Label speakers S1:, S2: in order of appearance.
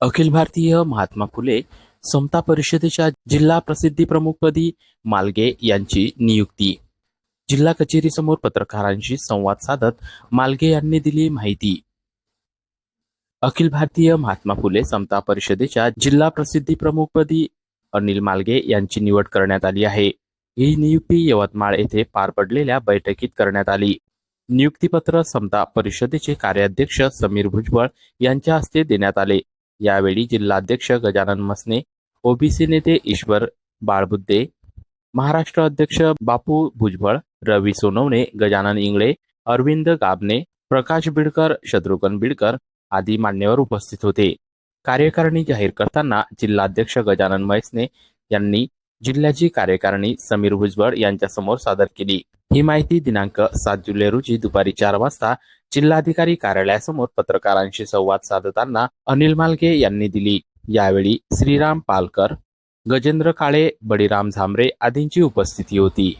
S1: अखिल भारतीय महात्मा फुले समता परिषदेच्या जिल्हा प्रसिद्धी प्रमुखपदी मालगे यांची नियुक्ती. जिल्हा कचेरीसमोर पत्रकारांशी संवाद साधत मालगे यांनी दिली माहिती. अखिल भारतीय महात्मा फुले समता परिषदेच्या जिल्हा प्रसिद्धी प्रमुखपदी अनिल मालगे यांची निवड करण्यात आली आहे. ही नियुक्ती यवतमाळ येथे पार पडलेल्या बैठकीत करण्यात आली. नियुक्तीपत्र समता परिषदेचे कार्याध्यक्ष समीर भुजबळ यांच्या हस्ते देण्यात आले. यावेळी जिल्हाध्यक्ष गजानन मसने ओबीसी नेते ईश्वर बाळबुद्धे महाराष्ट्र अध्यक्ष बापू भुजबळ रवी सोनवणे गजानन इंगळे अरविंद गाबने प्रकाश बिडकर शत्रुघ्न बिडकर आदी मान्यवर उपस्थित होते. कार्यकारिणी जाहीर करताना जिल्हाध्यक्ष गजानन मैसने यांनी जिल्ह्याची कार्यकारिणी समीर भुजबळ यांच्यासमोर सादर केली. ही माहिती दिनांक सात जुलै रोजी दुपारी चार वाजता जिल्हाधिकारी कार्यालयासमोर पत्रकारांशी संवाद साधताना अनिल मालगे यांनी दिली. यावेळी श्रीराम पालकर गजेंद्र काळे बळीराम झांबरे आदींची उपस्थिती होती.